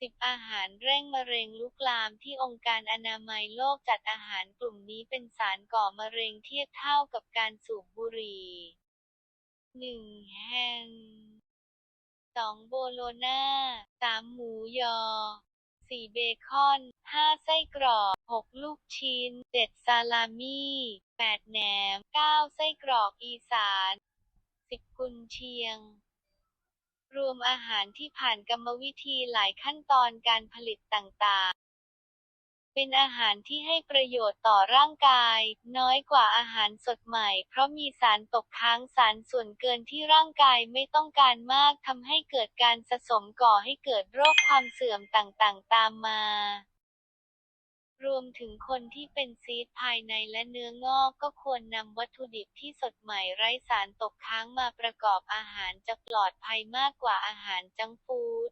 10 อาหารเร่งมะเร็งลุกลามที่องค์การอนามัยโลกจัดอาหารกลุ่มนี้เป็นสารก่อมะเร็งเทียบเท่ากับการสูบบุหรี่ 1. แฮม 2. โบโลน่า 3. หมูยอ 4. เบคอน 5. ไส้กรอก 6. ลูกชิ้น 7. ซาลามี่ 8. แหนม 9. ไส้กรอกอีสาน 10. กุนเชียง รวมอาหารที่ผ่านกรรมวิธีหลายขั้นตอนการผลิตต่าง ๆเป็นอาหารที่ให้ประโยชน์ต่อร่างกาย น้อยกว่าอาหารสดใหม่ เพราะมีสารตกค้างสารส่วนเกินที่ร่างกายไม่ต้องการมากทำให้เกิดการสะสมก่อให้เกิดโรคความเสื่อมต่างๆ ตามมา รวมถึงคนที่เป็นซีสภายในและเนื้องอกก็ควรนำวัตถุดิบที่สดใหม่ไร้สารตกค้างมาประกอบอาหารจะปลอดภัยมากกว่าอาหารจังฟูด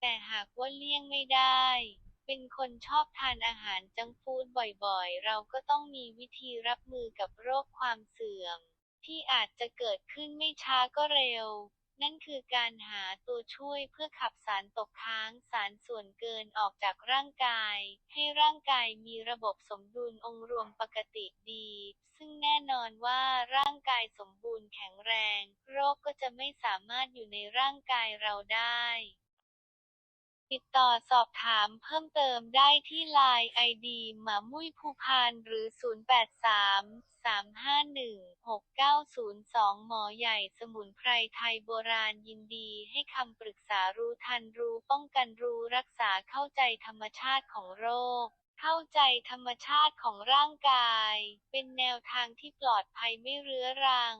แต่หากว่าเลี่ยงไม่ได้ เป็นคนชอบทานอาหารจังฟูดบ่อยๆ เราก็ต้องมีวิธีรับมือกับโรคความเสื่อม ที่อาจจะเกิดขึ้นไม่ช้าก็เร็ว นั่นคือการหาตัวช่วยเพื่อขับสารตกค้างสารส่วนเกินออกจากร่างกาย ให้ร่างกายมีระบบสมดุลองค์รวมปกติดี ซึ่งแน่นอนว่าร่างกายสมบูรณ์แข็งแรง โรคก็จะไม่สามารถอยู่ในร่างกายเราได้ ติดต่อสอบถามเพิ่มเติมได้ที่ไลน์ไอดีหมามุ้ยภูพานหรือ 083 351 6902 หมอใหญ่สมุนไพรไทยโบราณยินดีให้คำปรึกษารู้ทันรู้ป้องกันรู้รักษาเข้าใจธรรมชาติของโรคเข้าใจธรรมชาติของร่างกาย เป็นแนวทางที่ปลอดภัยไม่เรื้อรัง